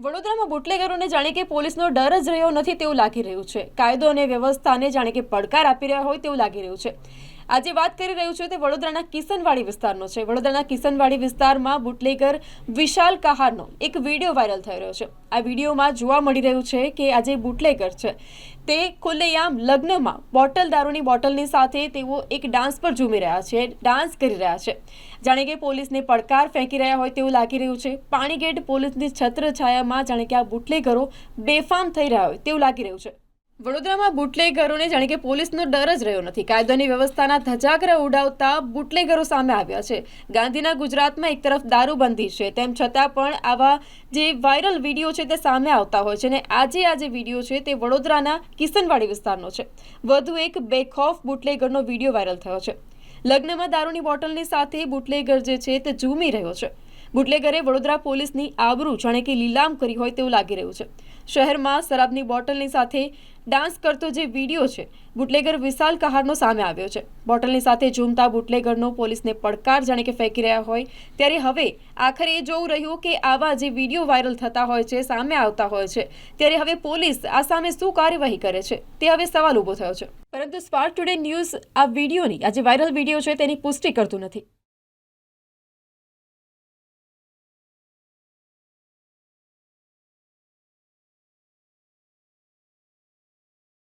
વડોદરામાં બુટલેગરોને જાણે કે પોલીસનો ડર જ રહ્યો નથી તેવું લાગી રહ્યું છે. કાયદો અને વ્યવસ્થાને જાણે કે પડકાર આપી રહ્યા હોય તેવું લાગી રહ્યું છે. આજે વાત કરી રહ્યું છે તે વડોદરાના કિશનવાડી વિસ્તારનો છે. વડોદરાના કિશનવાડી વિસ્તારમાં બુટલેગર વિશાલ કહારનો એક વીડિયો વાયરલ થઈ રહ્યો છે. આ વિડીયોમાં જોવા મળી રહ્યું છે કે આ જે બુટલેગર છે તે ખુલ્લેઆમ લગ્નમાં બોટલ દારૂની બોટલની સાથે તેઓ એક ડાન્સ પર ઝૂમી રહ્યા છે, ડાન્સ કરી રહ્યા છે. જાણે કે પોલીસને પડકાર ફેંકી રહ્યા હોય તેવું લાગી રહ્યું છે. પાણીગેટ પોલીસની છત્રછાયામાં જાણે કે આ બુટલેગરો બેફામ થઈ રહ્યા હોય તેવું લાગી રહ્યું છે. વડોદરામાં બુટલેગરોને જાણે કે પોલીસનો ડર જ રહ્યો નથી. કાયદાની વ્યવસ્થાના ધજાગરા ઉડાવતા બુટલેગરો સામે આવ્યા છે. ગાંધીના ગુજરાતમાં એક તરફ દારૂબંધી છે, તેમ છતાં પણ આવા જે વાયરલ વીડિયો છે તે સામે આવતા હોય છે અને આજે આ જે વીડિયો છે તે વડોદરાના કિશનવાડી વિસ્તારનો છે. વધુ એક બેખોફ બુટલેગરનો વીડિયો વાયરલ થયો છે. લગ્નમાં દારૂની બોટલની સાથે બુટલેગર જે છે તે ઝૂમી રહ્યો છે. બુટલેગરે વડોદરા પોલીસની આબરૂ જાણે કે લીલામ કરી હોય તેવું લાગી રહ્યું છે. શહેરમાં શરાબની બોટલની સાથે ડાન્સ કરતો જે વીડિયો છે બુટલેગર વિશાલ કહારનો સામે આવ્યો છે. બોટલની સાથે ઝૂમતા બુટલેગરનો પોલીસને પડકાર જાણે કે ફેંકી રહ્યા હોય, ત્યારે હવે આખરે એ જોવું રહ્યું કે આવા જે વીડિયો વાયરલ થતા હોય છે, સામે આવતા હોય છે, ત્યારે હવે પોલીસ આ સામે શું કાર્યવાહી કરે છે, તે હવે સવાલ ઊભો થયો છે. પરંતુ સ્પાર્ક ટુડે ન્યૂઝ આ વિડીયોની, આ જે વાયરલ વીડિયો છે, તેની પુષ્ટિ કરતું નથી.